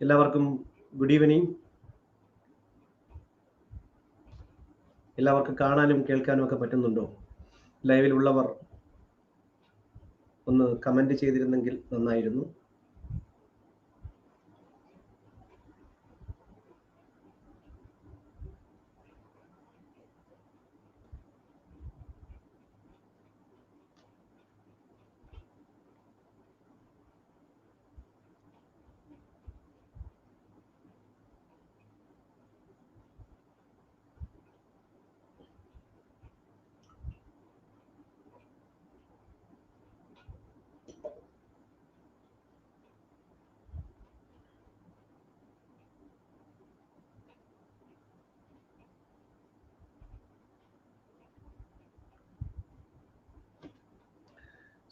എല്ലാവർക്കും good evening എല്ലാവർക്കും കാണാനും കേൾക്കാനും ഒക്കെ പറ്റുന്നുണ്ടോ? ലൈവിലുള്ളവർ ഒന്ന് കമന്റ് ചെയ്തിരുന്നെങ്കിൽ നന്നായിരുന്നു.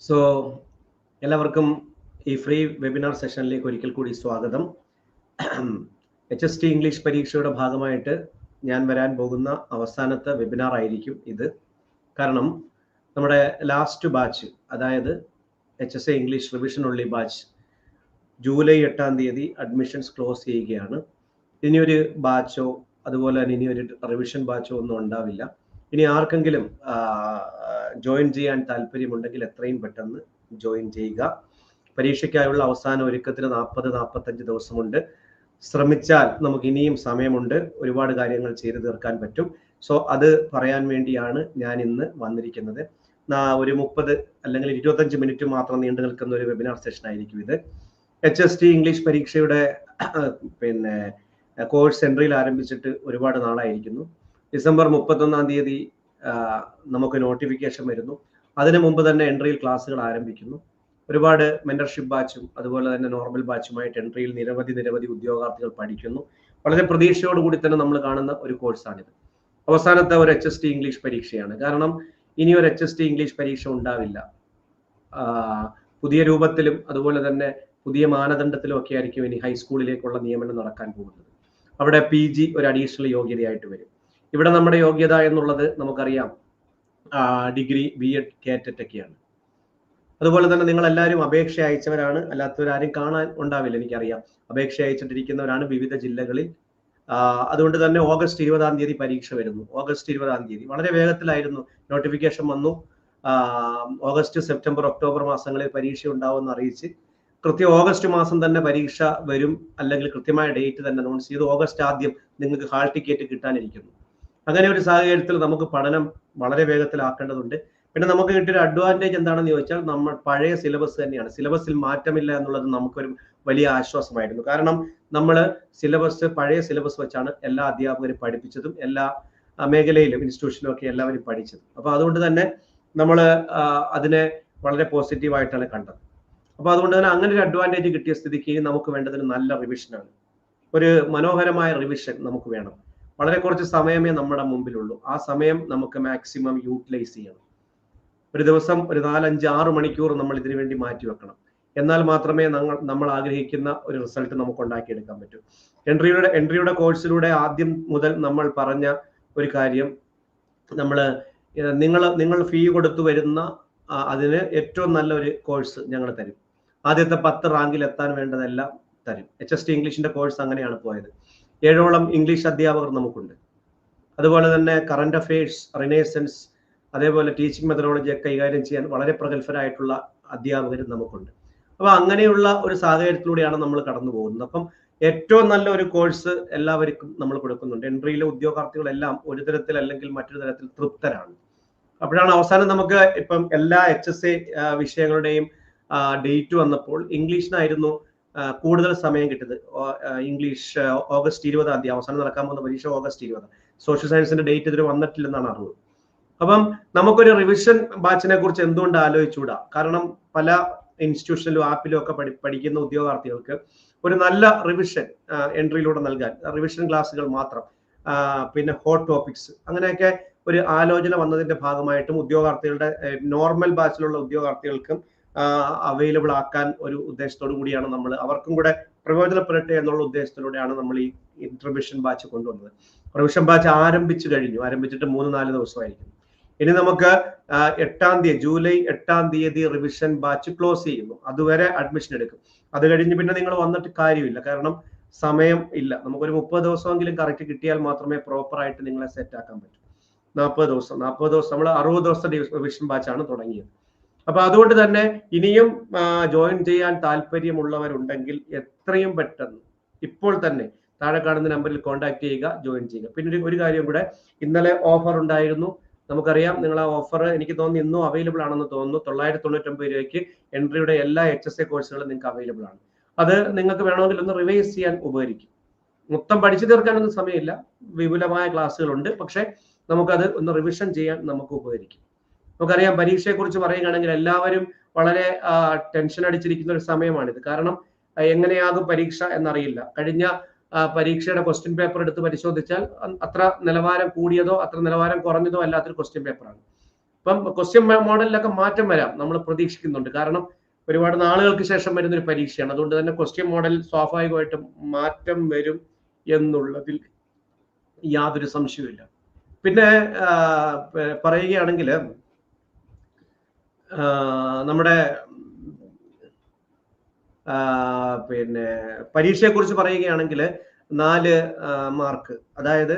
സോ എല്ലാവർക്കും ഈ ഫ്രീ വെബിനാർ സെഷനിലേക്ക് ഒരിക്കൽ കൂടി സ്വാഗതം. എച്ച് എസ് ടി ഇംഗ്ലീഷ് പരീക്ഷയുടെ ഭാഗമായിട്ട് ഞാൻ വരാൻ പോകുന്ന അവസാനത്തെ വെബിനാർ ആയിരിക്കും ഇത്. കാരണം നമ്മുടെ ലാസ്റ്റ് ബാച്ച് അതായത് H S A English revision only batch July എട്ടാം തീയതി അഡ്മിഷൻസ് ക്ലോസ് ചെയ്യുകയാണ്. ഇനിയൊരു ബാച്ചോ അതുപോലെ തന്നെ ഇനിയൊരു റിവിഷൻ ബാച്ചോ ഒന്നും ഉണ്ടാവില്ല. ഇനി ആർക്കെങ്കിലും ജോയിൻ ചെയ്യാൻ താല്പര്യമുണ്ടെങ്കിൽ എത്രയും പെട്ടെന്ന് ജോയിൻ ചെയ്യുക. പരീക്ഷയ്ക്കായുള്ള അവസാന ഒരുക്കത്തിന് നാൽപ്പത് നാൽപ്പത്തഞ്ച് ദിവസമുണ്ട്. ശ്രമിച്ചാൽ നമുക്ക് ഇനിയും സമയമുണ്ട്. ഒരുപാട് കാര്യങ്ങൾ ചെയ്തു തീർക്കാൻ പറ്റും. സോ അത് പറയാൻ വേണ്ടിയാണ് ഞാൻ ഇന്ന് വന്നിരിക്കുന്നത്. ഒരു മുപ്പത് അല്ലെങ്കിൽ ഇരുപത്തഞ്ച് മിനിറ്റ് മാത്രം നീണ്ടു നിൽക്കുന്ന ഒരു വെബിനാർ സെഷൻ ആയിരിക്കും ഇത്. എച്ച് എസ് ടി ഇംഗ്ലീഷ് പരീക്ഷയുടെ പിന്നെ കോഴ്സ് സെൻട്രയിൽ ആരംഭിച്ചിട്ട് ഒരുപാട് നാളായിരിക്കുന്നു. ഡിസംബർ മുപ്പത്തൊന്നാം തീയതി നമുക്ക് നോട്ടിഫിക്കേഷൻ വരുന്നു. അതിനു മുമ്പ് തന്നെ എൻട്രിയിൽ ക്ലാസ്സുകൾ ആരംഭിക്കുന്നു. ഒരുപാട് മെന്റർഷിപ്പ് ബാച്ചും അതുപോലെ തന്നെ നോർമൽ ബാച്ചുമായിട്ട് എൻട്രിയിൽ നിരവധി നിരവധി ഉദ്യോഗാർത്ഥികൾ പഠിക്കുന്നു. വളരെ പ്രതീക്ഷയോടുകൂടി തന്നെ നമ്മൾ കാണുന്ന ഒരു കോഴ്സാണിത് അവസാനത്തെ ഒരു എച്ച് എസ് ടി ഇംഗ്ലീഷ് പരീക്ഷയാണ്. കാരണം ഇനി ഒരു എച്ച് എസ് ടി ഇംഗ്ലീഷ് പരീക്ഷ ഉണ്ടാവില്ല. പുതിയ രൂപത്തിലും അതുപോലെ തന്നെ പുതിയ മാനദണ്ഡത്തിലും ഒക്കെ ആയിരിക്കും ഇനി ഹൈസ്കൂളിലേക്കുള്ള നിയമനം നടക്കാൻ പോകുന്നത്. അവിടെ പി ജി ഒരു അഡീഷണൽ യോഗ്യതയായിട്ട് വരും. ഇവിടെ നമ്മുടെ യോഗ്യത എന്നുള്ളത് നമുക്കറിയാം. ഡിഗ്രി ബി എഡ് കാറ്ററ്റ് ഒക്കെയാണ് അതുപോലെ തന്നെ നിങ്ങൾ എല്ലാവരും അപേക്ഷ അയച്ചവരാണ്. അല്ലാത്തവരാരും കാണാൻ ഉണ്ടാവില്ല എനിക്കറിയാം. അപേക്ഷ അയച്ചിട്ടിരിക്കുന്നവരാണ് വിവിധ ജില്ലകളിൽ. അതുകൊണ്ട് തന്നെ ഓഗസ്റ്റ് ഇരുപതാം തീയതി പരീക്ഷ വരുന്നു. ഓഗസ്റ്റ് ഇരുപതാം തീയതി. വളരെ വേഗത്തിലായിരുന്നു. നോട്ടിഫിക്കേഷൻ വന്നു. ഓഗസ്റ്റ് സെപ്റ്റംബർ ഒക്ടോബർ മാസങ്ങളിൽ പരീക്ഷ ഉണ്ടാവുമെന്ന് അറിയിച്ച്. കൃത്യം ഓഗസ്റ്റ് മാസം തന്നെ പരീക്ഷ വരും. അല്ലെങ്കിൽ കൃത്യമായ ഡേറ്റ് തന്നെ അനൗൺസ് ചെയ്ത് ഓഗസ്റ്റ് ആദ്യം നിങ്ങൾക്ക് ഹാൾ ടിക്കറ്റ് കിട്ടാനിരിക്കുന്നു. അങ്ങനെ ഒരു സാഹചര്യത്തിൽ നമുക്ക് പഠനം വളരെ വേഗത്തിലാക്കേണ്ടതുണ്ട്. പിന്നെ നമുക്ക് കിട്ടിയൊരു അഡ്വാന്റേജ് എന്താണെന്ന് ചോദിച്ചാൽ നമ്മൾ പഴയ സിലബസ് തന്നെയാണ്. സിലബസിൽ മാറ്റമില്ല എന്നുള്ളത് നമുക്കൊരു വലിയ ആശ്വാസമായിരുന്നു. കാരണം നമ്മൾ സിലബസ് പഴയ സിലബസ് വെച്ചാണ് എല്ലാ അധ്യാപകരും പഠിപ്പിച്ചതും എല്ലാ മേഖലയിലും ഇൻസ്റ്റിറ്റ്യൂഷനിലും ഒക്കെ എല്ലാവരും പഠിച്ചതും. അപ്പോൾ അതുകൊണ്ട് തന്നെ നമ്മൾ അതിനെ വളരെ പോസിറ്റീവായിട്ടാണ് കണ്ടത്. അപ്പോൾ അതുകൊണ്ട് തന്നെ അങ്ങനെ ഒരു അഡ്വാന്റേജ് കിട്ടിയ സ്ഥിതിക്ക് നമുക്ക് വേണ്ടത് നല്ല റിവിഷനാണ് ഒരു മനോഹരമായ റിവിഷൻ നമുക്ക് വേണം. വളരെ കുറച്ച് സമയമേ നമ്മുടെ മുമ്പിലുള്ളൂ. ആ സമയം നമുക്ക് മാക്സിമം യൂട്ടിലൈസ് ചെയ്യണം. ഒരു ദിവസം ഒരു നാലഞ്ച് ആറ് മണിക്കൂർ നമ്മൾ ഇതിനു വേണ്ടി മാറ്റി വെക്കണം. എന്നാൽ മാത്രമേ നമ്മൾ നമ്മൾ ആഗ്രഹിക്കുന്ന ഒരു റിസൾട്ട് നമുക്ക് ഉണ്ടാക്കിയെടുക്കാൻ പറ്റൂ. എൻട്രിയുടെ എൻട്രിയുടെ കോഴ്സിലൂടെ ആദ്യം മുതൽ നമ്മൾ പറഞ്ഞ ഒരു കാര്യം നമ്മൾ നിങ്ങൾ നിങ്ങൾ ഫീ കൊടുത്തു വരുന്ന അതിന് ഏറ്റവും നല്ലൊരു കോഴ്സ് ഞങ്ങൾ തരും. ആദ്യത്തെ പത്ത് റാങ്കിൽ എത്താൻ വേണ്ടതെല്ലാം തരും. എച്ച് എസ് ടി ഇംഗ്ലീഷിന്റെ കോഴ്സ് അങ്ങനെയാണ് പോയത്. ഏഴോളം ഇംഗ്ലീഷ് അധ്യാപകർ നമുക്കുണ്ട്. അതുപോലെ തന്നെ കറണ്ട് അഫയേഴ്സ് റിനേസൻസ് അതേപോലെ ടീച്ചിങ് മെത്തഡോളജി കൈകാര്യം ചെയ്യാൻ വളരെ പ്രഗത്ഭരായിട്ടുള്ള അധ്യാപകർ നമുക്കുണ്ട്. അപ്പോൾ അങ്ങനെയുള്ള ഒരു സാഹചര്യത്തിലൂടെയാണ് നമ്മൾ കടന്നു പോകുന്നത്. അപ്പം ഏറ്റവും നല്ല ഒരു കോഴ്സ് എല്ലാവർക്കും നമ്മൾ കൊടുക്കുന്നുണ്ട്. എൻട്രിയിലെ ഉദ്യോഗാർത്ഥികളെല്ലാം ഒരു തരത്തിൽ അല്ലെങ്കിൽ മറ്റൊരു തരത്തിൽ തൃപ്തരാണ്. അപ്പോഴാണ് അവസാനം നമുക്ക് ഇപ്പം എല്ലാ എച്ച് എസ് എ വിഷയങ്ങളുടെയും ഡേറ്റ് വന്നപ്പോൾ ഇംഗ്ലീഷിനായിരുന്നു കൂടുതൽ സമയം കിട്ടുന്നത്. ഇംഗ്ലീഷ് ഓഗസ്റ്റ് ഇരുപതാം തീയതി അവസാനം നടക്കാൻ പോകുന്ന പരീക്ഷ ഓഗസ്റ്റ് ഇരുപത്. സോഷ്യൽ സയൻസിന്റെ ഡേറ്റ് ഇതിൽ വന്നിട്ടില്ലെന്നാണ് അറിവ്. അപ്പം നമുക്കൊരു റിവിഷൻ ബാച്ചിനെ കുറിച്ച് എന്തുകൊണ്ട് ആലോചിച്ചുകൂടാ? കാരണം പല ഇൻസ്റ്റിറ്റ്യൂഷനിലും ആപ്പിലും ഒക്കെ പഠി പഠിക്കുന്ന ഉദ്യോഗാർത്ഥികൾക്ക് ഒരു നല്ല റിവിഷൻ എൻട്രിയിലൂടെ നൽകാൻ റിവിഷൻ ക്ലാസ്സുകൾ മാത്രം പിന്നെ ഹോട്ട് ടോപ്പിക്സ് അങ്ങനെയൊക്കെ ഒരു ആലോചന വന്നതിന്റെ ഭാഗമായിട്ടും ഉദ്യോഗാർത്ഥികളുടെ നോർമൽ ബാച്ചിലുള്ള ഉദ്യോഗാർത്ഥികൾക്കും അവൈലബിൾ ആക്കാൻ ഒരു ഉദ്ദേശത്തോടു കൂടിയാണ് നമ്മൾ അവർക്കും കൂടെ പ്രയോജനപ്പെടട്ടെ എന്നുള്ള ഉദ്ദേശത്തിലൂടെയാണ് നമ്മൾ ഈ ഇൻട്രബിഷൻ ബാച്ച് കൊണ്ടുവന്നത്. പ്രൊവിഷൻ ബാച്ച് ആരംഭിച്ചു കഴിഞ്ഞു. ആരംഭിച്ചിട്ട് മൂന്ന് നാല് ദിവസമായിരിക്കും. ഇനി നമുക്ക് എട്ടാം തീയതി ജൂലൈ എട്ടാം തീയതി റിവിഷൻ ബാച്ച് ക്ലോസ് ചെയ്യുന്നു. അതുവരെ അഡ്മിഷൻ എടുക്കും. അത് കഴിഞ്ഞ് പിന്നെ നിങ്ങൾ വന്നിട്ട് കാര്യമില്ല. കാരണം സമയം ഇല്ല. നമുക്കൊരു മുപ്പത് ദിവസമെങ്കിലും കറക്റ്റ് കിട്ടിയാൽ മാത്രമേ പ്രോപ്പർ ആയിട്ട് നിങ്ങളെ സെറ്റ് ആക്കാൻ പറ്റൂ. നാൽപ്പത് ദിവസം. നാൽപ്പത് ദിവസം നമ്മൾ അറുപത് ദിവസത്തെ റിവിഷൻ ബാച്ചാണ് തുടങ്ങിയത്. അപ്പൊ അതുകൊണ്ട് തന്നെ ഇനിയും ജോയിൻ ചെയ്യാൻ താല്പര്യമുള്ളവരുണ്ടെങ്കിൽ എത്രയും പെട്ടെന്ന് ഇപ്പോൾ തന്നെ താഴെ കാണുന്ന നമ്പറിൽ കോൺടാക്ട് ചെയ്യുക ജോയിൻ ചെയ്യുക. പിന്നെ ഒരു- കാര്യം കൂടെ ഇന്നലെ ഓഫർ ഉണ്ടായിരുന്നു. നമുക്കറിയാം നിങ്ങൾ ആ ഓഫർ എനിക്ക് തോന്നുന്നു ഇന്നും അവൈലബിൾ ആണെന്ന് തോന്നുന്നു. തൊള്ളായിരത്തി തൊണ്ണൂറ്റൊമ്പത് രൂപയ്ക്ക് എൻട്രിയുടെ എല്ലാ എച്ച് എസ് എ കോഴ്സുകളും നിങ്ങൾക്ക് അവൈലബിൾ ആണ്. അത് നിങ്ങൾക്ക് വേണമെങ്കിൽ ഒന്ന് റിവൈസ് ചെയ്യാൻ ഉപകരിക്കും. മൊത്തം പഠിച്ചു തീർക്കാനൊന്നും സമയമില്ല. വിപുലമായ ക്ലാസ്സുകളുണ്ട്. പക്ഷെ നമുക്കത് ഒന്ന് റിവിഷൻ ചെയ്യാൻ നമുക്ക് ഉപകരിക്കും. നമുക്കറിയാം പരീക്ഷയെക്കുറിച്ച് പറയുകയാണെങ്കിൽ എല്ലാവരും വളരെ ടെൻഷൻ അടിച്ചിരിക്കുന്ന ഒരു സമയമാണിത്. കാരണം എങ്ങനെയാകും പരീക്ഷ എന്നറിയില്ല. കഴിഞ്ഞ പരീക്ഷയുടെ ക്വസ്റ്റ്യൻ പേപ്പർ എടുത്ത് പരിശോധിച്ചാൽ അത്ര നിലവാരം കൂടിയതോ അത്ര നിലവാരം കുറഞ്ഞതോ അല്ലാത്തൊരു ക്വസ്റ്റ്യൻ പേപ്പറാണ് ഇപ്പം ക്വസ്റ്റ്യൻ മോഡലിലൊക്കെ മാറ്റം വരാം. നമ്മൾ പ്രതീക്ഷിക്കുന്നുണ്ട്. കാരണം ഒരുപാട് നാളുകൾക്ക് ശേഷം വരുന്ന ഒരു പരീക്ഷയാണ്. അതുകൊണ്ട് തന്നെ ക്വസ്റ്റ്യൻ മോഡൽ സ്വാഭാവികമായിട്ടും മാറ്റം വരും എന്നുള്ളതിൽ യാതൊരു സംശയവുമില്ല. പിന്നെ പറയുകയാണെങ്കിൽ നമ്മുടെ പിന്നെ പരീക്ഷയെക്കുറിച്ച് പറയുകയാണെങ്കിൽ നാല് മാർക്ക് അതായത്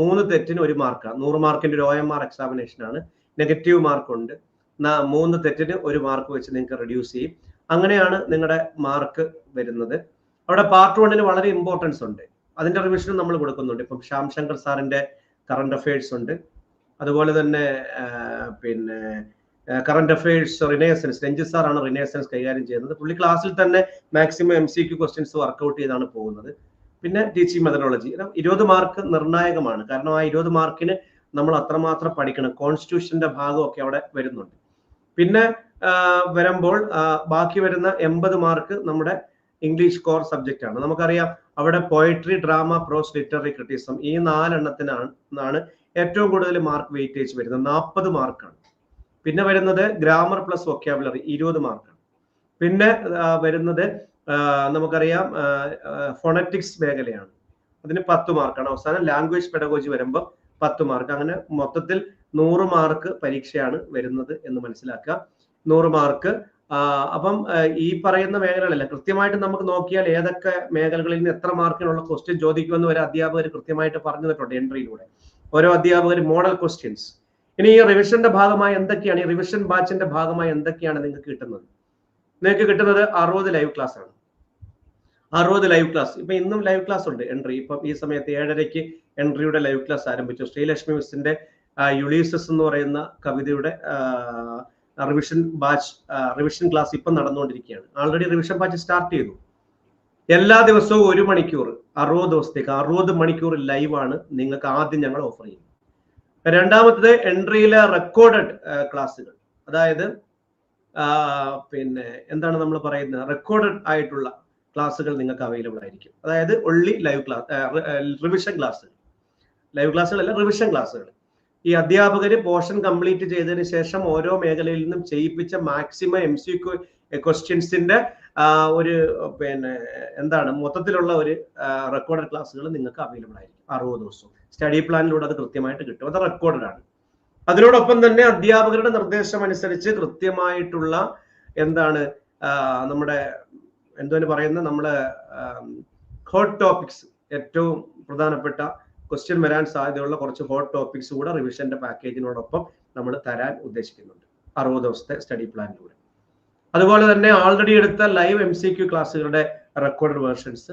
മൂന്ന് തെറ്റിന് ഒരു മാർക്കാണ് നൂറ് മാർക്കിന്റെ ഒരു ഒ എം ആർ എക്സാമിനേഷൻ ആണ്. നെഗറ്റീവ് മാർക്കുണ്ട് മൂന്ന് തെറ്റിന് ഒരു മാർക്ക് വെച്ച് നിങ്ങൾക്ക് റെഡ്യൂസ് ചെയ്യും. അങ്ങനെയാണ് നിങ്ങളുടെ മാർക്ക് വരുന്നത്. അവിടെ പാർട്ട് വണ്ണിന് വളരെ ഇമ്പോർട്ടൻസ് ഉണ്ട്. അതിന്റെ റിവിഷനും നമ്മൾ കൊടുക്കുന്നുണ്ട്. ഇപ്പം ശ്യാം ശങ്കർ സാറിന്റെ കറണ്ട് അഫയേഴ്സ് ഉണ്ട്. അതുപോലെ തന്നെ പിന്നെ കറണ്ട് അഫയേഴ്സ് റിനേസൻസ് രഞ്ജിത് സാറാണ് റിനേസൻസ് കൈകാര്യം ചെയ്യുന്നത്. പുള്ളി ക്ലാസ്സിൽ തന്നെ maximum M C Q questions work out ചെയ്താണ് പോകുന്നത്. പിന്നെ ടീച്ചിങ് മെത്തഡോളജി ഇരുപത് മാർക്ക് നിർണായകമാണ്. കാരണം ആ ഇരുപത് മാർക്കിന് നമ്മൾ അത്രമാത്രം പഠിക്കണം. കോൺസ്റ്റിറ്റ്യൂഷന്റെ ഭാഗമൊക്കെ അവിടെ വരുന്നുണ്ട്. പിന്നെ വരുമ്പോൾ ബാക്കി വരുന്ന എൺപത് മാർക്ക് നമ്മുടെ ഇംഗ്ലീഷ് കോർ സബ്ജക്റ്റ് ആണ്. നമുക്കറിയാം അവിടെ poetry drama prose literary criticism ഈ നാലെണ്ണത്തിനാണ് ഏറ്റവും കൂടുതൽ മാർക്ക് വെയിറ്റേജ് വരുന്നത്. നാൽപ്പത് മാർക്കാണ് പിന്നെ വരുന്നത് ഗ്രാമർ പ്ലസ് വൊക്കാബുലറി ഇരുപത് മാർക്ക് പിന്നെ വരുന്നത് നമുക്കറിയാം ഫോണറ്റിക്സ് മേഖലയാണ്. അതിന് പത്ത് മാർക്കാണ്. അവസാനം ലാംഗ്വേജ് പെഡഗോജി വരുമ്പോൾ പത്ത് മാർക്ക്. അങ്ങനെ മൊത്തത്തിൽ നൂറ് മാർക്ക് പരീക്ഷയാണ് വരുന്നത് എന്ന് മനസ്സിലാക്കുക. നൂറ് മാർക്ക്. അപ്പം ഈ പറയുന്ന മേഖലകളല്ല. കൃത്യമായിട്ട് നമുക്ക് നോക്കിയാൽ ഏതൊക്കെ മേഖലകളിൽ നിന്ന് എത്ര മാർക്കിനുള്ള ക്വസ്റ്റ്യൻ ചോദിക്കുമെന്ന് വരെ അധ്യാപകർ കൃത്യമായിട്ട് പറഞ്ഞു തന്നിട്ടുണ്ട് എൻട്രിയിലൂടെ ഓരോ അധ്യാപകർ മോഡൽ ക്വസ്റ്റ്യൻസ് ഇനി ഈ റിവിഷന്റെ ഭാഗമായി എന്തൊക്കെയാണ്? ഈ റിവിഷൻ ബാച്ചിന്റെ ഭാഗമായി എന്തൊക്കെയാണ് നിങ്ങൾക്ക് കിട്ടുന്നത്? നിങ്ങൾക്ക് കിട്ടുന്നത് അറുപത് ലൈവ് ക്ലാസ് ആണ്. അറുപത് ലൈവ് ക്ലാസ് ഇപ്പൊ ഇന്നും ലൈവ് ക്ലാസ് ഉണ്ട് എൻട്രി ഇപ്പൊ ഈ സമയത്ത് ഏഴരയ്ക്ക് എൻട്രിയുടെ ലൈവ് ക്ലാസ് ആരംഭിച്ചു. ശ്രീലക്ഷ്മി മിസ്സിന്റെ യുളീസസ് എന്ന് പറയുന്ന കവിതയുടെ റിവിഷൻ ബാച്ച് റിവിഷൻ ക്ലാസ് ഇപ്പം നടന്നുകൊണ്ടിരിക്കുകയാണ്. ആൾറെഡി റിവിഷൻ ബാച്ച് സ്റ്റാർട്ട് ചെയ്തു. എല്ലാ ദിവസവും ഒരു മണിക്കൂർ അറുപത് ദിവസത്തേക്ക് അറുപത് മണിക്കൂർ ലൈവാണ് നിങ്ങൾക്ക് ആദ്യം ഞങ്ങൾ ഓഫർ ചെയ്യുന്നത്. രണ്ടാമത്തത് എൻട്രിയിലെ റെക്കോർഡഡ് ക്ലാസ്സുകൾ. അതായത് പിന്നെ എന്താണ് നമ്മൾ പറയുന്നത്? റെക്കോർഡഡ് ആയിട്ടുള്ള ക്ലാസ്സുകൾ നിങ്ങൾക്ക് അവൈലബിൾ ആയിരിക്കും. അതായത് ഒള്ളി ലൈവ് ക്ലാസ് റിവിഷൻ ക്ലാസ്സുകൾ ലൈവ് ക്ലാസ്സുകളല്ല റിവിഷൻ ക്ലാസ്സുകൾ ഈ അധ്യാപകർ പോർഷൻ കംപ്ലീറ്റ് ചെയ്തതിന് ശേഷം ഓരോ മേഖലയിൽ നിന്നും ചെയ്യിപ്പിച്ച മാക്സിമം എം സി ക്വസ്റ്റ്യൻസിന്റെ ഒരു പിന്നെ എന്താണ് മൊത്തത്തിലുള്ള ഒരു റെക്കോർഡഡ് ക്ലാസ്സുകൾ നിങ്ങൾക്ക് അവൈലബിൾ ആയിരിക്കും. അറുപത് ദിവസം സ്റ്റഡി പ്ലാനിലൂടെ അത് കൃത്യമായിട്ട് കിട്ടും. അത് റെക്കോർഡഡ് ആണ്. അതിനോടൊപ്പം തന്നെ അധ്യാപകരുടെ നിർദ്ദേശം അനുസരിച്ച് കൃത്യമായിട്ടുള്ള എന്താണ് നമ്മുടെ എന്തോന്ന് പറയുന്ന നമ്മുടെ ഹോട്ട് ടോപ്പിക്സ് ഏറ്റവും പ്രധാനപ്പെട്ട ക്വസ്റ്റ്യൻ വരാൻ സാധ്യതയുള്ള കുറച്ച് ഹോട്ട് ടോപ്പിക്സ് കൂടെ റിവിഷന്റെ പാക്കേജിനോടൊപ്പം നമ്മൾ തരാൻ ഉദ്ദേശിക്കുന്നുണ്ട്. അറുപത് ദിവസത്തെ സ്റ്റഡി പ്ലാനിലൂടെ അതുപോലെ തന്നെ ഓൾറെഡി എടുത്ത ലൈവ് എം സി ക്യു ക്ലാസ്സുകളുടെ റെക്കോർഡ് വേർഷൻസ്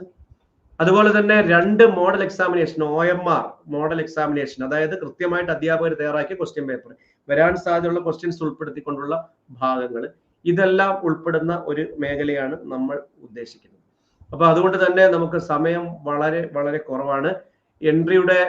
അതുപോലെ തന്നെ രണ്ട് model examination O M R model examination അതായത് കൃത്യമായിട്ട് അധ്യാപകർ തയ്യാറാക്കിയ ക്വസ്റ്റ്യൻ പേപ്പർ വരാൻ സാധ്യതയുള്ള ക്വസ്റ്റ്യൻസ് ഉൾപ്പെടുത്തിക്കൊണ്ടുള്ള ഭാഗങ്ങൾ ഇതെല്ലാം ഉൾപ്പെടുന്ന ഒരു മേഖലയാണ് നമ്മൾ ഉദ്ദേശിക്കുന്നത്. അപ്പൊ അതുകൊണ്ട് തന്നെ നമുക്ക് സമയം വളരെ വളരെ കുറവാണ്. എൻട്രിയുടെ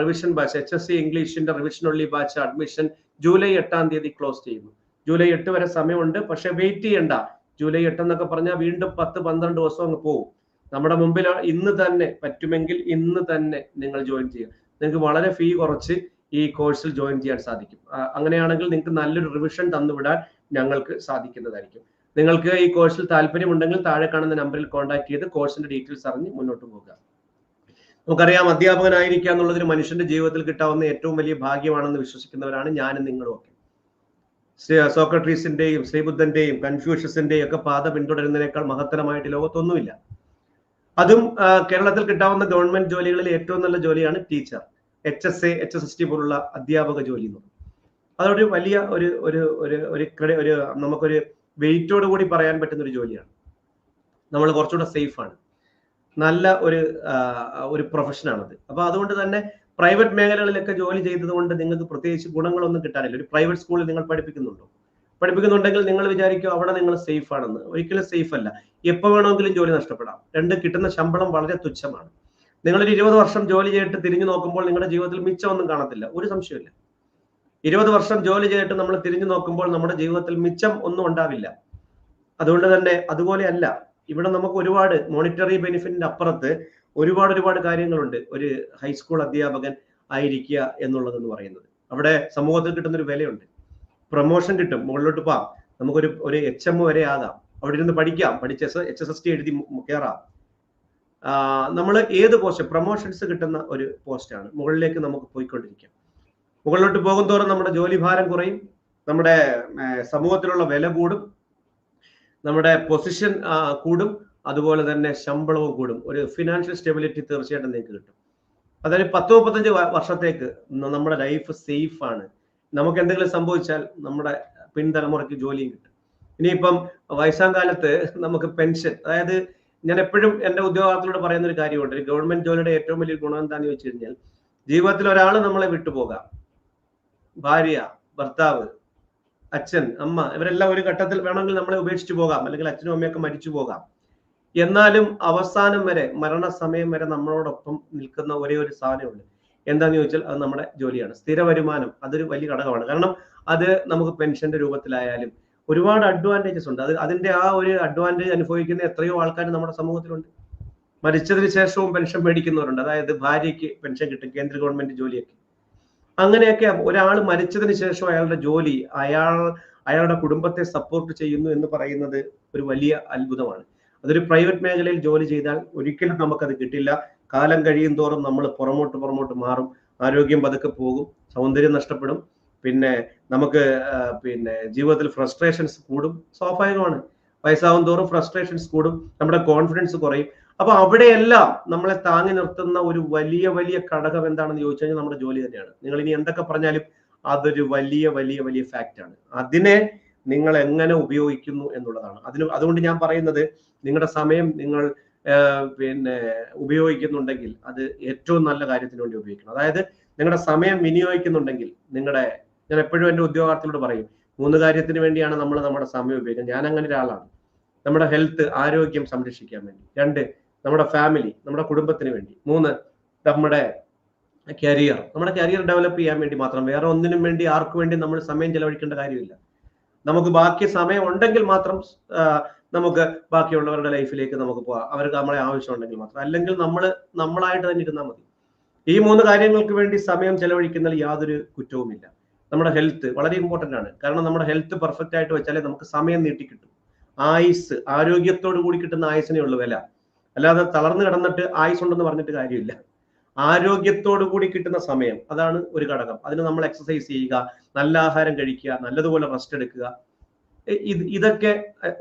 revision batch H S C ഇംഗ്ലീഷിന്റെ revision only batch admission July എട്ടാം തീയതി ക്ലോസ് ചെയ്യുന്നു. ജൂലൈ എട്ട് വരെ സമയമുണ്ട്. പക്ഷെ വെയിറ്റ് ചെയ്യണ്ട. ജൂലൈ എട്ട് എന്നൊക്കെ പറഞ്ഞാൽ വീണ്ടും പത്ത് പന്ത്രണ്ട് ദിവസം അങ്ങ് പോകും നമ്മുടെ മുമ്പിൽ ഇന്ന് തന്നെ പറ്റുമെങ്കിൽ ഇന്ന് തന്നെ നിങ്ങൾ ജോയിൻ ചെയ്യുക. നിങ്ങൾക്ക് വളരെ ഫീ കുറച്ച് ഈ കോഴ്സിൽ ജോയിൻ ചെയ്യാൻ സാധിക്കും. അങ്ങനെയാണെങ്കിൽ നിങ്ങൾക്ക് നല്ലൊരു റിവിഷൻ തന്നുവിടാൻ ഞങ്ങൾക്ക് സാധിക്കുന്നതായിരിക്കും. നിങ്ങൾക്ക് ഈ കോഴ്സിൽ താല്പര്യമുണ്ടെങ്കിൽ താഴെ കാണുന്ന നമ്പറിൽ കോൺടാക്ട് ചെയ്ത് കോഴ്സിന്റെ ഡീറ്റെയിൽസ് അറിഞ്ഞ് മുന്നോട്ട് പോകുക നമുക്കറിയാം അധ്യാപകനായിരിക്കുക എന്നുള്ളതിന് മനുഷ്യന്റെ ജീവിതത്തിൽ കിട്ടാവുന്ന ഏറ്റവും വലിയ ഭാഗ്യമാണെന്ന് വിശ്വസിക്കുന്നവരാണ് ഞാനും നിങ്ങളും സോക്രട്ടീസിന്റെയും ശ്രീബുദ്ധന്റെയും കൺഫ്യൂഷ്യസിന്റെയും ഒക്കെ പാത പിന്തുടരുന്നതിനേക്കാൾ മഹത്തരമായിട്ട് ലോകത്തൊന്നുമില്ല. അതും കേരളത്തിൽ കിട്ടാവുന്ന ഗവൺമെന്റ് ജോലികളിൽ ഏറ്റവും നല്ല ജോലിയാണ് teacher. H S A H S S T പോലുള്ള അധ്യാപക ജോലി എന്ന് പറയുന്നത് അതൊരു വലിയ ഒരു ഒരു ഒരു ഒരു ഒരു നമുക്കൊരു വെയിറ്റോട് കൂടി പറയാൻ പറ്റുന്ന ഒരു ജോലിയാണ്. നമ്മൾ കുറച്ചുകൂടെ സേഫാണ്. നല്ല ഒരു ഒരു പ്രൊഫഷനാണത്. അപ്പൊ അതുകൊണ്ട് തന്നെ പ്രൈവറ്റ് മേഖലകളിലൊക്കെ ജോലി ചെയ്തതുകൊണ്ട് നിങ്ങൾക്ക് പ്രത്യേകിച്ച് ഗുണങ്ങളൊന്നും കിട്ടാനില്ല. ഒരു പ്രൈവറ്റ് സ്കൂളിൽ നിങ്ങൾ പഠിപ്പിക്കുന്നുണ്ടോ? പഠിപ്പിക്കുന്നുണ്ടെങ്കിൽ നിങ്ങൾ വിചാരിക്കും അവിടെ നിങ്ങൾ സേഫ് ആണെന്ന്. ഒരിക്കലും സേഫ് അല്ല. എപ്പോൾ വേണമെങ്കിലും ജോലി നഷ്ടപ്പെടാം. രണ്ട് കിട്ടുന്ന ശമ്പളം വളരെ തുച്ഛമാണ്. നിങ്ങളൊരു ഇരുപത് വർഷം ജോലി ചെയ്തിട്ട് തിരിഞ്ഞു നോക്കുമ്പോൾ നിങ്ങളുടെ ജീവിതത്തിൽ മിച്ചമൊന്നും കാണത്തില്ല. ഒരു സംശയമില്ല ഇരുപത് വർഷം ജോലി ചെയ്തിട്ട് നമ്മൾ തിരിഞ്ഞു നോക്കുമ്പോൾ നമ്മുടെ ജീവിതത്തിൽ മിച്ചം ഒന്നും ഉണ്ടാവില്ല. അതുകൊണ്ട് തന്നെ അതുപോലെ അല്ല. ഇവിടെ നമുക്ക് ഒരുപാട് മോണിറ്ററി ബെനിഫിറ്റിന്റെ അപ്പുറത്ത് ഒരുപാട് ഒരുപാട് കാര്യങ്ങളുണ്ട്. ഒരു ഹൈസ്കൂൾ അധ്യാപകൻ ആയിരിക്കുക എന്നുള്ളത് എന്ന് പറയുന്നത്. അവിടെ സമൂഹത്തിൽ കിട്ടുന്ന ഒരു വിലയുണ്ട്. പ്രൊമോഷൻ കിട്ടും. മുകളിലോട്ട് പോവാം. നമുക്കൊരു ഒരു എച്ച് എം വരെ ആകാം. അവിടെ ഇരുന്ന് പഠിക്കാം. പഠിച്ച് എച്ച് എസ് എസ് ടി എഴുതി കയറാം നമ്മൾ ഏത് പോസ്റ്റ് പ്രൊമോഷൻസ് കിട്ടുന്ന ഒരു പോസ്റ്റാണ് മുകളിലേക്ക് നമുക്ക് പോയിക്കൊണ്ടിരിക്കാം. മുകളിലോട്ട് പോകും തോറും നമ്മുടെ ജോലി ഭാരം കുറയും. നമ്മുടെ സമൂഹത്തിലുള്ള വില കൂടും. നമ്മുടെ പൊസിഷൻ കൂടും. അതുപോലെ തന്നെ ശമ്പളവും കൂടും. ഒരു ഫിനാൻഷ്യൽ സ്റ്റെബിലിറ്റി തീർച്ചയായിട്ടും നിങ്ങൾക്ക് കിട്ടും. അതായത് പത്ത് മുപ്പത്തഞ്ച് വർഷത്തേക്ക് നമ്മുടെ ലൈഫ് സേഫ് ആണ്. നമുക്ക് എന്തെങ്കിലും സംഭവിച്ചാൽ നമ്മുടെ പിൻതലമുറയ്ക്ക് ജോലിയും കിട്ടും. ഇനിയിപ്പം വയസ്സാം കാലത്ത് നമുക്ക് പെൻഷൻ അതായത് ഞാൻ എപ്പോഴും എന്റെ ഉദ്യോഗാർത്ഥികളോട് പറയുന്ന ഒരു കാര്യമുണ്ട്. ഒരു ഗവൺമെന്റ് ജോലിയുടെ ഏറ്റവും വലിയ ഗുണം എന്താണെന്ന് ചോദിച്ചു കഴിഞ്ഞാൽ ജീവിതത്തിൽ ഒരാൾ നമ്മളെ വിട്ടുപോകാം ഭാര്യ ഭർത്താവ് അച്ഛൻ അമ്മ ഇവരെല്ലാം ഒരു ഘട്ടത്തിൽ വേണമെങ്കിൽ നമ്മളെ ഉപേക്ഷിച്ചു പോകാം. അല്ലെങ്കിൽ അച്ഛനും അമ്മയൊക്കെ മരിച്ചു പോകാം. എന്നാലും അവസാനം വരെ മരണസമയം വരെ നമ്മളോടൊപ്പം നിൽക്കുന്ന ഒരേ ഒരു സാധനമുണ്ട്. എന്താന്ന് ചോദിച്ചാൽ അത് നമ്മുടെ ജോലിയാണ്. സ്ഥിര വരുമാനം അതൊരു വലിയ ഘടകമാണ്. കാരണം അത് നമുക്ക് പെൻഷന്റെ രൂപത്തിലായാലും ഒരുപാട് അഡ്വാന്റേജസ് ഉണ്ട്. അത് അതിന്റെ ആ ഒരു അഡ്വാന്റേജ് അനുഭവിക്കുന്ന എത്രയോ ആൾക്കാർ നമ്മുടെ സമൂഹത്തിലുണ്ട്. മരിച്ചതിന് ശേഷവും പെൻഷൻ മേടിക്കുന്നവരുണ്ട്. അതായത് ഭാര്യയ്ക്ക് പെൻഷൻ കിട്ടും കേന്ദ്ര ഗവൺമെന്റ് ജോലിയൊക്കെ. അങ്ങനെയൊക്കെ ഒരാൾ മരിച്ചതിന് ശേഷം അയാളുടെ ജോലി അയാൾ അയാളുടെ കുടുംബത്തെ സപ്പോർട്ട് ചെയ്യുന്നു എന്ന് പറയുന്നത് ഒരു വലിയ അത്ഭുതമാണ്. അതൊരു പ്രൈവറ്റ് മേഖലയിൽ ജോലി ചെയ്താൽ ഒരിക്കലും നമുക്കത് കിട്ടില്ല. കാലം കഴിയും തോറും നമ്മൾ പുറമോട്ട് പുറമോട്ട് മാറും. ആരോഗ്യം പതുക്കെ പോകും. സൗന്ദര്യം നഷ്ടപ്പെടും. പിന്നെ നമുക്ക് പിന്നെ ജീവിതത്തിൽ ഫ്രസ്ട്രേഷൻസ് കൂടും. സ്വാഭാവികമാണ്. വയസ്സാവും തോറും ഫ്രസ്ട്രേഷൻസ് കൂടും. നമ്മുടെ കോൺഫിഡൻസ് കുറയും. അപ്പൊ അവിടെയെല്ലാം നമ്മളെ താങ്ങി നിർത്തുന്ന ഒരു വലിയ വലിയ ഘടകം എന്താണെന്ന് ചോദിച്ചു കഴിഞ്ഞാൽ നമ്മുടെ ജോലി തന്നെയാണ്. നിങ്ങൾ ഇനി എന്തൊക്കെ പറഞ്ഞാലും അതൊരു വലിയ വലിയ വലിയ ഫാക്റ്റ് ആണ്. അതിനെ നിങ്ങൾ എങ്ങനെ ഉപയോഗിക്കുന്നു എന്നുള്ളതാണ്. അതിന് അതുകൊണ്ട് ഞാൻ പറയുന്നത് നിങ്ങളുടെ സമയം നിങ്ങൾ പിന്നെ ഉപയോഗിക്കുന്നുണ്ടെങ്കിൽ അത് ഏറ്റവും നല്ല കാര്യത്തിന് വേണ്ടി ഉപയോഗിക്കണം. അതായത് നിങ്ങളുടെ സമയം വിനിയോഗിക്കുന്നുണ്ടെങ്കിൽ നിങ്ങളുടെ ഞാൻ എപ്പോഴും എന്റെ ഉദ്യോഗാർത്ഥികളോട് പറയും മൂന്ന് കാര്യത്തിന് വേണ്ടിയാണ് നമ്മൾ നമ്മുടെ സമയം ഉപയോഗിക്കുന്നത്. ഞാൻ അങ്ങനെ ഒരാളാണ്. നമ്മുടെ ഹെൽത്ത് ആരോഗ്യം സംരക്ഷിക്കാൻ വേണ്ടി. രണ്ട് നമ്മുടെ ഫാമിലി നമ്മുടെ കുടുംബത്തിന് വേണ്ടി. മൂന്ന് നമ്മുടെ കരിയർ. നമ്മുടെ കരിയർ ഡെവലപ്പ് ചെയ്യാൻ വേണ്ടി മാത്രം. വേറെ ഒന്നിനും വേണ്ടി ആർക്കു വേണ്ടി നമ്മൾ സമയം ചെലവഴിക്കേണ്ട കാര്യമില്ല. നമുക്ക് ബാക്കി സമയം ഉണ്ടെങ്കിൽ മാത്രം നമുക്ക് ബാക്കിയുള്ളവരുടെ ലൈഫിലേക്ക് നമുക്ക് പോകാം. അവർക്ക് നമ്മളെ ആവശ്യമുണ്ടെങ്കിൽ മാത്രം. അല്ലെങ്കിൽ നമ്മൾ നമ്മളായിട്ട് തന്നെ ഇരുന്നാൽ മതി. ഈ മൂന്ന് കാര്യങ്ങൾക്ക് വേണ്ടി സമയം ചെലവഴിക്കുന്നതിൽ യാതൊരു കുറ്റവുമില്ല. നമ്മുടെ ഹെൽത്ത് വളരെ ഇമ്പോർട്ടന്റ് ആണ്. കാരണം നമ്മുടെ ഹെൽത്ത് പെർഫെക്റ്റ് ആയിട്ട് വെച്ചാലേ നമുക്ക് സമയം നീട്ടി നീട്ടിക്കിട്ടും ആയുസ് ആരോഗ്യത്തോടു കൂടി കിട്ടുന്ന ആയുസിനേ ഉള്ളൂ വില. അല്ലാതെ തളർന്നു കിടന്നിട്ട് ആയുസ് ഉണ്ടെന്ന് പറഞ്ഞിട്ട് കാര്യമില്ല. ആരോഗ്യത്തോടു കൂടി കിട്ടുന്ന സമയം അതാണ് ഒരു ഘടകം. അതിന് നമ്മൾ എക്സസൈസ് ചെയ്യുക നല്ല ആഹാരം കഴിക്കുക നല്ലതുപോലെ റെസ്റ്റ് എടുക്കുക. ഇത് ഇതൊക്കെ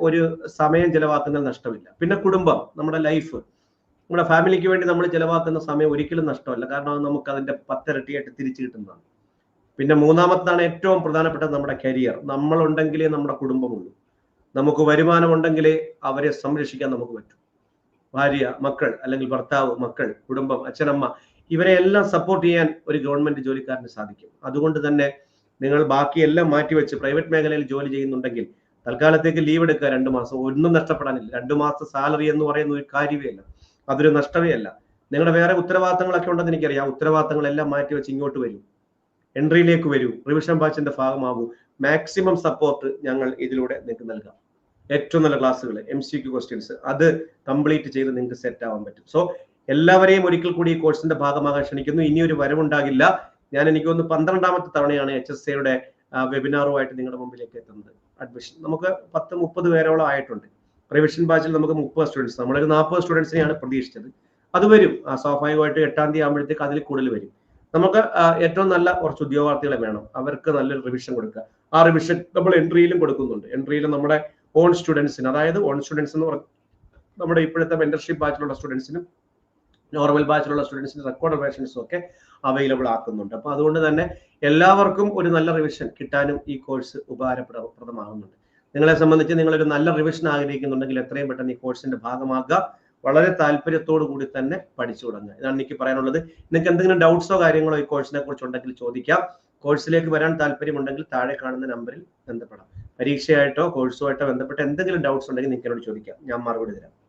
ഒരു സമയം ചിലവാക്കുന്നത് നഷ്ടമില്ല. പിന്നെ കുടുംബം നമ്മുടെ ലൈഫ് നമ്മുടെ ഫാമിലിക്ക് വേണ്ടി നമ്മൾ ചിലവാക്കുന്ന സമയം ഒരിക്കലും നഷ്ടമല്ല. കാരണം നമുക്ക് അതിന്റെ പത്തിരട്ടിയായിട്ട് തിരിച്ചു കിട്ടുന്നതാണ്. പിന്നെ മൂന്നാമത്താണ് ഏറ്റവും പ്രധാനപ്പെട്ടത് നമ്മുടെ കരിയർ നമ്മളുണ്ടെങ്കിലേ നമ്മുടെ കുടുംബമുള്ളൂ. നമുക്ക് വരുമാനം ഉണ്ടെങ്കിലേ അവരെ സംരക്ഷിക്കാൻ നമുക്ക് പറ്റും. ഭാര്യ മക്കൾ അല്ലെങ്കിൽ ഭർത്താവ് മക്കൾ കുടുംബം അച്ഛനമ്മ ഇവരെ എല്ലാം സപ്പോർട്ട് ചെയ്യാൻ ഒരു ഗവൺമെന്റ് ജോലിക്കാരന് സാധിക്കും. അതുകൊണ്ട് തന്നെ നിങ്ങൾ ബാക്കിയെല്ലാം മാറ്റിവെച്ച് പ്രൈവറ്റ് മേഖലയിൽ ജോലി ചെയ്യുന്നുണ്ടെങ്കിൽ തൽക്കാലത്തേക്ക് ലീവ് എടുക്കുക രണ്ട് മാസം. ഒന്നും നഷ്ടപ്പെടാനില്ല. രണ്ട് മാസം സാലറി എന്ന് പറയുന്ന ഒരു കാര്യമേ അല്ല അതൊരു നഷ്ടമേ അല്ല നിങ്ങളുടെ വേറെ ഉത്തരവാദിത്തങ്ങളൊക്കെ ഉണ്ടെന്ന് എനിക്കറിയാം. ഉത്തരവാദിത്തങ്ങളെല്ലാം മാറ്റിവെച്ച് ഇങ്ങോട്ട് വരൂ. എൻട്രിയിലേക്ക് വരൂ. റിവിഷൻ ബാച്ചിന്റെ ഭാഗമാകൂ. മാക്സിമം സപ്പോർട്ട് ഞങ്ങൾ ഇതിലൂടെ നിങ്ങൾക്ക് നൽകാം. ഏറ്റവും നല്ല ക്ലാസ്സുകൾ എം സി ക്യു ക്വസ്റ്റ്യൻസ് അത് കംപ്ലീറ്റ് ചെയ്ത് നിങ്ങൾക്ക് സെറ്റ് ആവാൻ പറ്റും. സോ എല്ലാവരെയും ഒരിക്കൽ കൂടി ഈ കോഴ്സിന്റെ ഭാഗമാകാൻ ക്ഷണിക്കുന്നു. ഇനിയൊരു വരവുണ്ടാകില്ല. ഞാൻ എനിക്ക് ഒന്ന് പന്ത്രണ്ടാമത്തെ തവണയാണ് എച്ച് എസ് എയുടെ വെബിനാറുമായിട്ട് നിങ്ങളുടെ മുമ്പിലേക്ക് എത്തുന്നത്. അഡ്മിഷൻ നമുക്ക് പത്ത് മുപ്പത് പേരോളം ആയിട്ടുണ്ട്. റിവിഷൻ ബാച്ചിൽ നമുക്ക് മുപ്പത് സ്റ്റുഡൻസ് നമ്മളൊരു നാൽപ്പത് സ്റ്റുഡൻസിനെയാണ് പ്രതീക്ഷിച്ചത്. അത് വരും. സ്വാഭാവികമായിട്ട് എട്ടാം തീയതി ആകുമ്പോഴത്തേക്ക് അതിൽ കൂടുതൽ വരും. നമുക്ക് ഏറ്റവും നല്ല കുറച്ച് ഉദ്യോഗാർത്ഥികളെ വേണം. അവർക്ക് നല്ലൊരു റിവിഷൻ കൊടുക്കുക. ആ റിവിഷൻ നമ്മൾ എൻട്രിയിലും കൊടുക്കുന്നുണ്ട്. എൻട്രിയിൽ നമ്മുടെ ഓൺ സ്റ്റുഡൻസിന് അതായത് ഓൺ സ്റ്റുഡൻസ് എന്ന് പറഞ്ഞ നമ്മുടെ ഇപ്പോഴത്തെ മെന്റർഷിപ്പ് ബാച്ചിലുള്ള സ്റ്റുഡൻസിനും നോർമൽ ബാച്ചിലുള്ള സ്റ്റുഡൻസിന് റെക്കോർഡ് വേർഷൻസും ഒക്കെ അവൈലബിൾ ആക്കുന്നുണ്ട്. അപ്പോൾ അതുകൊണ്ട് തന്നെ എല്ലാവർക്കും ഒരു നല്ല റിവിഷൻ കിട്ടാനും ഈ കോഴ്സ് ഉപകാരപ്രദമാകുന്നുണ്ട്. നിങ്ങളെ സംബന്ധിച്ച് നിങ്ങളൊരു നല്ല റിവിഷൻ ആഗ്രഹിക്കുന്നുണ്ടെങ്കിൽ എത്രയും പെട്ടെന്ന് ഈ കോഴ്സിന്റെ ഭാഗമാക്കുക വളരെ താല്പര്യത്തോടു കൂടി തന്നെ പഠിച്ചു തുടങ്ങുക. ഇതാണ് എനിക്ക് പറയാനുള്ളത്. നിങ്ങൾക്ക് എന്തെങ്കിലും ഡൗട്ട്സോ കാര്യങ്ങളോ ഈ കോഴ്സിനെ കുറിച്ച് ഉണ്ടെങ്കിൽ ചോദിക്കാം. കോഴ്സിലേക്ക് വരാൻ താല്പര്യമുണ്ടെങ്കിൽ താഴെ കാണുന്ന നമ്പറിൽ ബന്ധപ്പെടാം. പരീക്ഷയായിട്ടോ കോഴ്സുമായിട്ടോ ബന്ധപ്പെട്ട എന്തെങ്കിലും ഡൗട്ട്സ് ഉണ്ടെങ്കിൽ നിങ്ങൾക്ക് എന്നോട് ചോദിക്കാം. ഞാൻ മറുപടി തരാം.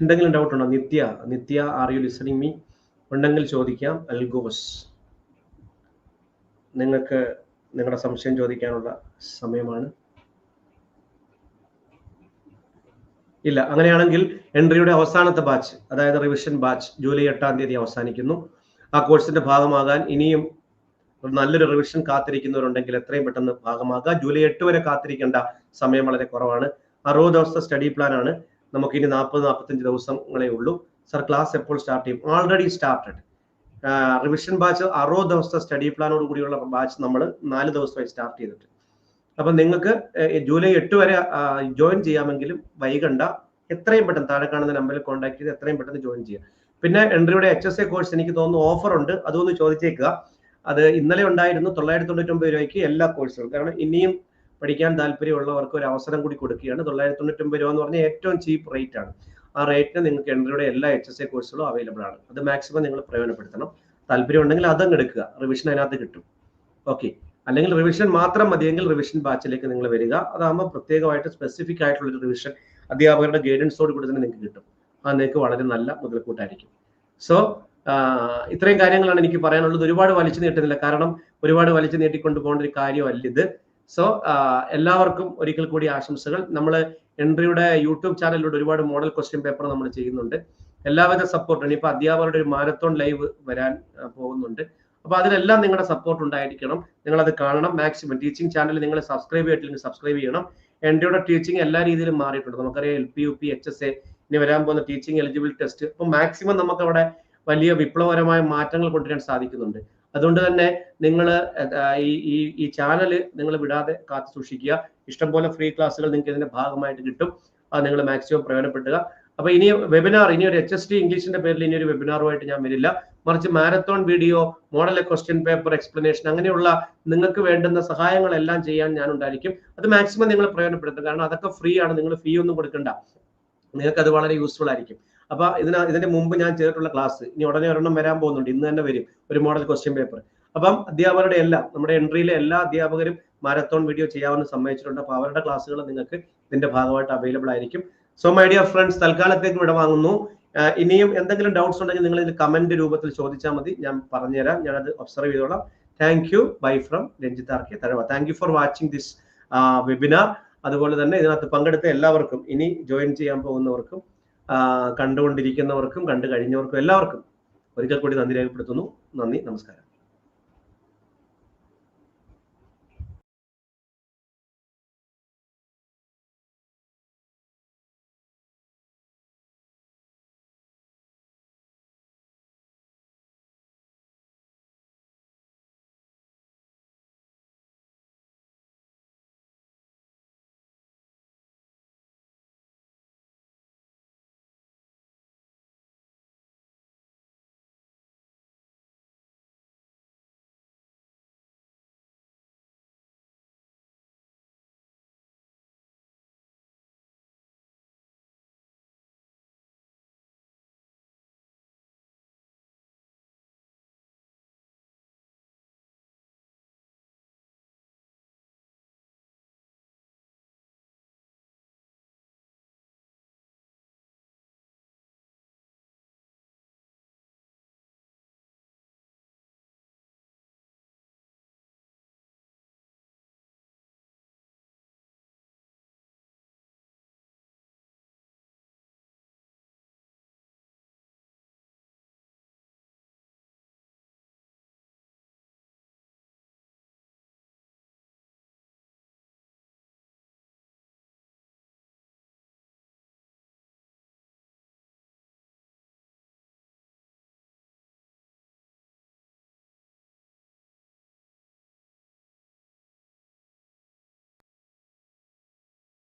എന്തെങ്കിലും ഡൗട്ട് ഉണ്ടോ? Nithya Nithya are you listening me ഉണ്ടെങ്കിൽ ചോദിക്കാം. അൽഗോസ്. നിങ്ങൾക്ക് നിങ്ങളുടെ സംശയം ചോദിക്കാനുള്ള സമയമാണ്. ഇല്ല അങ്ങനെയാണെങ്കിൽ എൻട്രിയുടെ അവസാനത്തെ ബാച്ച് അതായത് റിവിഷൻ ബാച്ച് ജൂലൈ എട്ടാം തീയതി അവസാനിക്കുന്നു. ആ കോഴ്സിന്റെ ഭാഗമാകാൻ ഇനിയും നല്ലൊരു റിവിഷൻ കാത്തിരിക്കുന്നവരുണ്ടെങ്കിൽ എത്രയും പെട്ടെന്ന് ഭാഗമാകുക ജൂലൈ എട്ട് വരെ കാത്തിരിക്കേണ്ട സമയം വളരെ കുറവാണ്. അറുപത് ദിവസത്തെ സ്റ്റഡി പ്ലാൻ ആണ്. നമുക്ക് ഇനി നാൽപ്പത് നാൽപ്പത്തഞ്ച് ദിവസങ്ങളേ ഉള്ളൂ. സർ ക്ലാസ് എപ്പോൾ സ്റ്റാർട്ട് ചെയ്യും? ഓൾറെഡി സ്റ്റാർട്ടഡ് റിവിഷൻ ബാച്ച് അറുപത് ദിവസത്തെ സ്റ്റഡി പ്ലാനോട് കൂടിയുള്ള ബാച്ച് നമ്മൾ നാല് ദിവസമായി സ്റ്റാർട്ട് ചെയ്തിട്ട്. അപ്പം നിങ്ങൾക്ക് ജൂലൈ എട്ട് വരെ ജോയിൻ ചെയ്യാമെങ്കിലും വൈകണ്ട. എത്രയും പെട്ടെന്ന് താഴെ കാണുന്ന നമ്പറിൽ കോൺടാക്ട് ചെയ്ത് എത്രയും പെട്ടെന്ന് ജോയിൻ ചെയ്യുക. പിന്നെ എൻട്രിയുടെ എച്ച് എസ് എ കോഴ്സ് എനിക്ക് തോന്നുന്നു ഓഫർ ഉണ്ട്. അതൊന്ന് ചോദിച്ചേക്കുക. അത് ഇന്നലെ ഉണ്ടായിരുന്നു തൊള്ളായിരത്തി തൊണ്ണൂറ്റൊമ്പത് രൂപയ്ക്ക് എല്ലാ കോഴ്സുകളും കാരണം ഇനിയും പഠിക്കാൻ താല്പര്യമുള്ളവർക്ക് ഒരു അവസരം കൂടി കൊടുക്കുകയാണ്. തൊള്ളായിരത്തി തൊണ്ണൂറ്റൊമ്പത് രൂപ എന്ന് പറഞ്ഞാൽ ഏറ്റവും ചീപ്പ് റേറ്റ് ആണ്. ആ റേറ്റിന് നിങ്ങൾക്ക് എൻട്രിയുടെ എല്ലാ എച്ച് എസ് എ കോഴ്സുകളും അവൈലബിൾ ആണ്. അത് മാക്സിമം നിങ്ങൾ പ്രയോജനപ്പെടുത്തണം. താല്പര്യം ഉണ്ടെങ്കിൽ അതങ്ങ് എടുക്കുക. റിവിഷൻ അതിനകത്ത് കിട്ടും. ഓക്കെ അല്ലെങ്കിൽ റിവിഷൻ മാത്രം മതിയെങ്കിൽ റിവിഷൻ ബാച്ചിലേക്ക് നിങ്ങൾ വരിക. അതാകുമ്പോൾ പ്രത്യേകമായിട്ട് സ്പെസിഫിക് ആയിട്ടുള്ള ഒരു റിവിഷൻ അധ്യാപകരുടെ ഗൈഡൻസോട് കൂടി തന്നെ നിങ്ങൾക്ക് കിട്ടും. അത് നിങ്ങൾക്ക് വളരെ നല്ല മുതൽക്കൂട്ടായിരിക്കും. സോ ഇത്രയും കാര്യങ്ങളാണ് എനിക്ക് പറയാനുള്ളത്. ഒരുപാട് വലിച്ചു നീട്ടുന്നില്ല. കാരണം ഒരുപാട് വലിച്ചു നീട്ടിക്കൊണ്ട് പോകേണ്ട ഒരു കാര്യമല്ല ഇത്. സോ എല്ലാവർക്കും ഒരിക്കൽ കൂടി ആശംസകൾ. നമ്മൾ എൻട്രിയുടെ യൂട്യൂബ് ചാനലിലൂടെ ഒരുപാട് മോഡൽ ക്വസ്റ്റ്യൻ പേപ്പർ നമ്മൾ ചെയ്യുന്നുണ്ട്. എല്ലാവിധ സപ്പോർട്ടും ഇനിയിപ്പോൾ അധ്യാപകരുടെ ഒരു മാരത്തോൺ ലൈവ് വരാൻ പോകുന്നുണ്ട്. അപ്പോൾ അതിലെല്ലാം നിങ്ങളുടെ സപ്പോർട്ട് ഉണ്ടായിരിക്കണം. നിങ്ങൾ അത് കാണണം. മാക്സിമം ടീച്ചിങ് ചാനൽ നിങ്ങൾ സബ്സ്ക്രൈബ് ചെയ്തിട്ടില്ലെങ്കിൽ സബ്സ്ക്രൈബ് ചെയ്യണം. എൻട്രിയുടെ ടീച്ചിങ് എല്ലാ രീതിയിലും മാറിയിട്ടുണ്ട്. നമുക്കറിയാം L P U P H S A ഇനി വരാൻ പോകുന്ന ടീച്ചിങ് എലിജിബിൾ ടെസ്റ്റ് അപ്പോൾ മാക്സിമം നമുക്ക് അവിടെ വലിയ വിപ്ലവകരമായ മാറ്റങ്ങൾ കൊണ്ടുവരാൻ സാധിക്കുന്നുണ്ട്. അതുകൊണ്ട് തന്നെ നിങ്ങൾ ഈ ഈ ചാനൽ നിങ്ങൾ വിടാതെ കാത്തു സൂക്ഷിക്കുക. ഇഷ്ടംപോലെ ഫ്രീ ക്ലാസ്സുകൾ നിങ്ങൾക്ക് ഇതിന്റെ ഭാഗമായിട്ട് കിട്ടും. അത് നിങ്ങൾ മാക്സിമം പ്രയോജനപ്പെടുത്തുക. അപ്പൊ ഇനി വെബിനാർ ഇനി ഒരു എച്ച് എസ് ടി ഇംഗ്ലീഷിന്റെ പേരിൽ ഇനി ഒരു വെബിനാറുമായിട്ട് ഞാൻ വരില്ല. മറിച്ച് marathon video model question paper explanation അങ്ങനെയുള്ള നിങ്ങൾക്ക് വേണ്ടുന്ന സഹായങ്ങളെല്ലാം ചെയ്യാൻ ഞാൻ ഉണ്ടായിരിക്കും. അത് മാക്സിമം നിങ്ങൾ പ്രയോജനപ്പെടുത്തുക കാരണം അതൊക്കെ ഫ്രീ ആണ്. നിങ്ങൾ ഫീ ഒന്നും കൊടുക്കണ്ട. നിങ്ങൾക്ക് അത് വളരെ യൂസ്ഫുൾ ആയിരിക്കും. അപ്പൊ ഇതിന് ഇതിന്റെ മുമ്പ് ഞാൻ ചെയ്തിട്ടുള്ള ക്ലാസ് ഇനി ഉടനെ ഒരെണ്ണം വരാൻ പോകുന്നുണ്ട്. ഇന്ന് തന്നെ വരും. ഒരു മോഡൽ ക്വസ്റ്റ്യൻ പേപ്പർ അപ്പം അധ്യാപകരുടെ എല്ലാം നമ്മുടെ എൻട്രിയിലെ എല്ലാ അധ്യാപകരും മാരത്തോൺ വീഡിയോ ചെയ്യാമെന്ന് സമ്മതിച്ചിട്ടുണ്ട്. അപ്പൊ അവരുടെ ക്ലാസ്സുകൾ നിങ്ങൾക്ക് ഇതിന്റെ ഭാഗമായിട്ട് അവൈലബിൾ ആയിരിക്കും. സോ മൈ ഡിയർ ഫ്രണ്ട്സ് തൽക്കാലത്തേക്ക് ഇവിടെ വാങ്ങുന്നു. ഇനിയും എന്തെങ്കിലും ഡൗട്ട്സ് ഉണ്ടെങ്കിൽ നിങ്ങൾ ഇത് കമന്റ് രൂപത്തിൽ ചോദിച്ചാൽ മതി. ഞാൻ പറഞ്ഞുതരാം. ഞാനത് ഒബ്സർവ് ചെയ്തോളാം. Thank you bye from Ranjith K Thazhava. Thank you for watching this webinar അതുപോലെ തന്നെ ഇതിനകത്ത് പങ്കെടുത്ത എല്ലാവർക്കും ഇനി ജോയിൻ ചെയ്യാൻ പോകുന്നവർക്കും കണ്ടുകൊണ്ടിരിക്കുന്നവർക്കും കണ്ടു കഴിഞ്ഞവർക്കും എല്ലാവർക്കും ഒരിക്കൽ കൂടി നന്ദി രേഖപ്പെടുത്തുന്നു. നന്ദി നമസ്കാരം.